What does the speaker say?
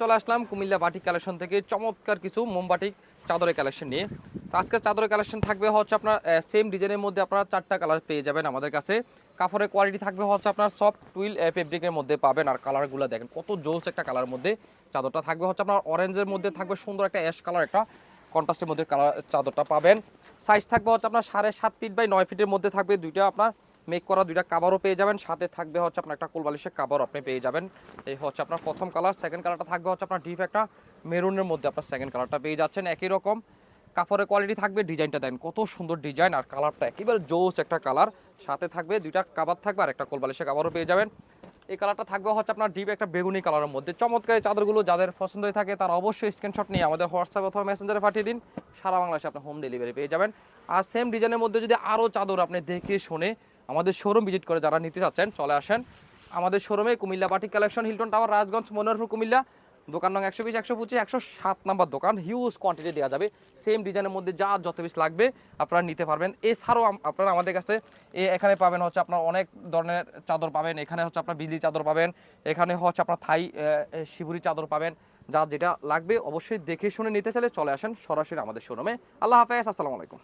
চলে আসলাম Comilla Batik collection থেকে। চমৎকার কিছু মোমবাটিক চাদরের কালেকশন নিয়ে। তো আজকে চাদরের কালেকশন থাকবে হচ্ছে আপনার সেম ডিজাইনের মধ্যে আপনারা চারটা কালার পেয়ে যাবেন আমাদের কাছে। কাপড়ের কোয়ালিটি থাকবে হচ্ছে আপনার সফট টুইল ফেব্রিকের মধ্যে পাবেন। আর কালারগুলো দেখেন, কত জোলস একটা কালার মধ্যে। চাদরটা থাকবে হচ্ছে আপনার অরেঞ্জের মধ্যে থাকবে সুন্দর একটা অ্যাশ কালার একটা কন্ট্রাস্টের মধ্যে কালার চাদরটা পাবেন। সাইজ থাকবে হচ্ছে আপনার সাড়ে সাত ফিট বাই নয় ফিটের মধ্যে থাকবে। দুইটা আপনার মেক করা দুইটা কাবারও পেয়ে যাবেন। সাথে থাকবে হচ্ছে আপনার একটা কোলবালিশের কাবার আপনি পেয়ে যাবেন। এই হচ্ছে আপনার প্রথম কালার সেকেন্ড কালারটা থাকবে হচ্ছে আপনার ডিপ একটা মেরুনের মধ্যে আপনার সেকেন্ড কালারটা পেয়ে যাচ্ছেন। একই রকম কাপড়ের কোয়ালিটি থাকবে ডিজাইনটা দেন কত সুন্দর ডিজাইন আর কালারটা একেবারে জোস একটা কালার সাথে থাকবে দুইটা কাবার থাকবে আর একটা কোলবালিশের কাবারও পেয়ে যাবেন। এই কালারটা থাকবে হচ্ছে আপনার ডিপ একটা বেগুনি কালারের মধ্যে। চমৎকার চাদরগুলো যাদের পছন্দ হয়ে থাকে তারা অবশ্যই স্ক্রিনশট নিয়ে আমাদের হোয়াটসঅ্যাপ অথবা মেসেঞ্জারে পাঠিয়ে দিন। সারা বাংলাদেশে আপনার হোম ডেলিভারি পেয়ে যাবেন। আর সেম ডিজাইনের মধ্যে যদি আরও চাদর আপনি দেখে শুনে আমাদের শোরুম ভিজিট করে যারা নিতে চাচ্ছেন, চলে আসেন। আমাদের শোরুমে Comilla Batik Collection Hilton Tower Rajganj Monoharpur Comilla. দোকান নং একশো বিশ, একশো পঁচিশ, একশো সাত নাম্বার দোকান। হিউজ কোয়ান্টিটি দেওয়া যাবে। সেম ডিজাইনের মধ্যে যা যত পিস লাগবে আপনারা নিতে পারবেন। এছাড়াও আপনারা আমাদের কাছে এ এখানে পাবেন হচ্ছে আপনার অনেক ধরনের চাদর পাবেন। এখানে হচ্ছে আপনার বিজলি চাদর পাবেন। এখানে হচ্ছে আপনার থাই শিবুরি চাদর পাবেন। যা যেটা লাগবে অবশ্যই দেখে শুনে নিতে চাইলে চলে আসেন সরাসরি আমাদের শোরুমে আল্লাহ হাফেজ, আসসালামু আলাইকুম।